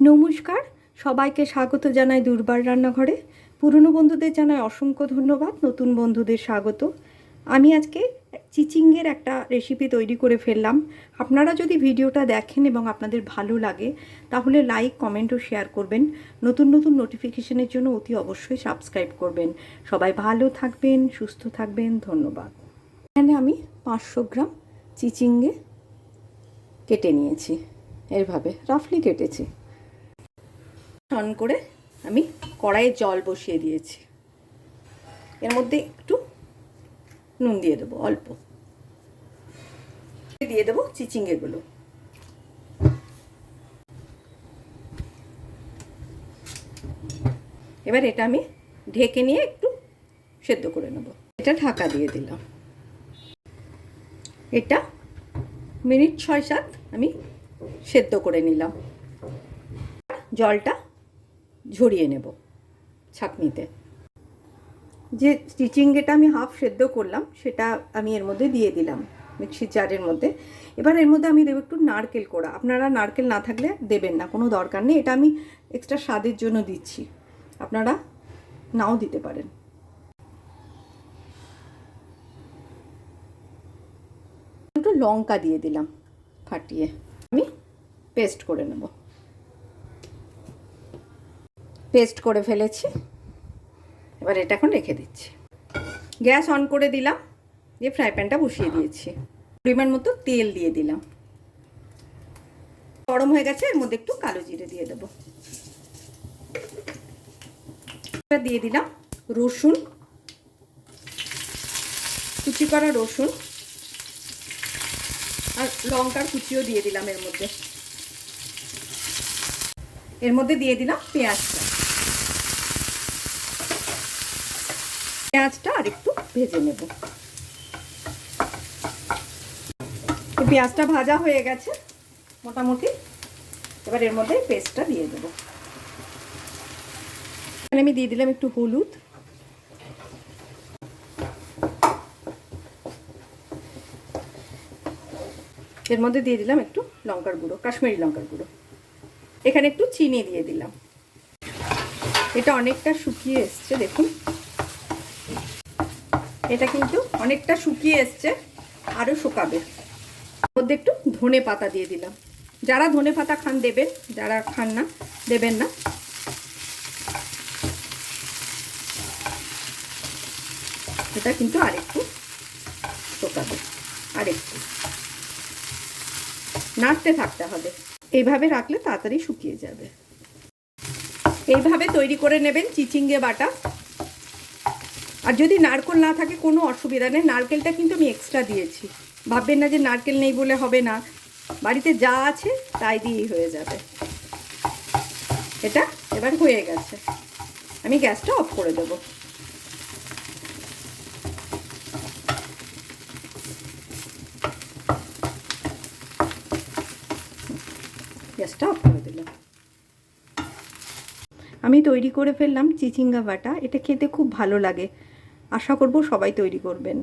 নমস্কার। সবাইকে স্বাগত জানাই দুর্বার রান্নাঘরে। পুরনো বন্ধুদের জানাই অসংখ্য ধন্যবাদ, নতুন বন্ধুদের স্বাগত। আমি আজকে চিচিংয়ের একটা রেসিপি তৈরি করে ফেললাম। আপনারা যদি ভিডিওটা দেখেন এবং আপনাদের ভালো লাগে, তাহলে লাইক কমেন্ট ও শেয়ার করবেন। নতুন নতুন নোটিফিকেশনের জন্য অতি অবশ্যই সাবস্ক্রাইব করবেন। সবাই ভালো থাকবেন, সুস্থ থাকবেন, ধন্যবাদ। এখানে আমি পাঁচশো গ্রাম চিচিঙ্গে কেটে নিয়েছি। এইভাবে রাফলি কেটেছি। অন করে আমি কড়াইয়ে জল বসিয়ে দিয়েছি। এর মধ্যে একটু নুন দিয়ে দেবো, অল্প। দিয়ে দেবো চিচিঙ্গেগুলো এবার এটা আমি ঢেকে নিয়ে একটু সেদ্ধ করে নেব। এটা ঢাকা দিয়ে দিলাম। এটা মিনিট ছয় সাত আমি সেদ্ধ করে নিলাম। জলটা ঝরিয়ে নেব ছাঁকনিতে। যে স্টিচিংয়েটা আমি হাফ সেদ্ধ করলাম, সেটা আমি এর মধ্যে দিয়ে দিলাম মিক্সির জারের মধ্যে। এবার এর মধ্যে আমি দেবো একটু নারকেল কোড়া। আপনারা নারকেল না থাকলে দেবেন না, কোনো দরকার নেই। এটা আমি এক্সট্রা স্বাদের জন্য দিচ্ছি। আপনারা নাও দিতে পারেন। একটু লঙ্কা দিয়ে দিলাম, ফাটিয়ে। আমি পেস্ট করে নেব। পেস্ট করে ফেলেছি। এবার এটা এখন রেখে দিচ্ছি। গ্যাস অন করে দিলাম, দিয়ে ফ্রাই প্যানটা বসিয়ে দিয়েছি। পরিমাণ মতো তেল দিয়ে দিলাম। গরম হয়ে গেছে, এর মধ্যে একটু কালো জিরে দিয়ে দেবো। দিয়ে দিলাম রসুন। কুচি করা রসুন। আর লঙ্কার কুচিও দিয়ে দিলাম এর মধ্যে। এর মধ্যে দিয়ে দিলাম পেঁয়াজটা। পেঁয়াজটা আর একটু ভেজে নেব। পেঁয়াজটা ভাজা হয়ে গেছে, মোটামুটি। এবার এর মধ্যে পেস্টটা দিয়ে দেবো। এখানে আমি দিয়ে দিলাম একটু হলুদ। এর মধ্যে দিয়ে দিলাম একটু লঙ্কার গুঁড়ো, কাশ্মীরি লঙ্কার গুঁড়ো। এখানে একটু চিনি দিয়ে দিলাম। এটা অনেকটা শুকিয়ে এসছে, দেখুন। এটা কিন্তু অনেকটা শুকিয়ে এসছে আরও শুকাবে। মধ্যে একটু ধনে পাতা দিয়ে দিলাম। যারা ধনে পাতা খান, দেবেন। যারা খান না, দেবেন না। এটা কিন্তু আরেকটু শুকাবে, আরেকটু। নাড়তে থাকতে হবে। এইভাবে রাখলে তাড়াতাড়ি শুকিয়ে যাবে। এইভাবে তৈরি করে নেবেন চিচিঙ্গে বাটা। আর যদি নারকেল না থাকে, কোনো অসুবিধা নেই। নারকেলটা কিন্তু আমি এক্সট্রা দিয়েছি। ভাববেন না যে নারকেল নেই বলে হবে না। বাড়িতে যা আছে, তাই দিয়েই হয়ে যাবে। এটা এবার হয়ে গেছে। আমি গ্যাসটা অফ করে দেবো। গ্যাসটা অফ করে দিলাম। আমি তৈরি করে ফেললাম চিচিঙ্গা বাটা। এটা খেতে খুব ভালো লাগে। আশা করব সবাই তৈরি করবেন।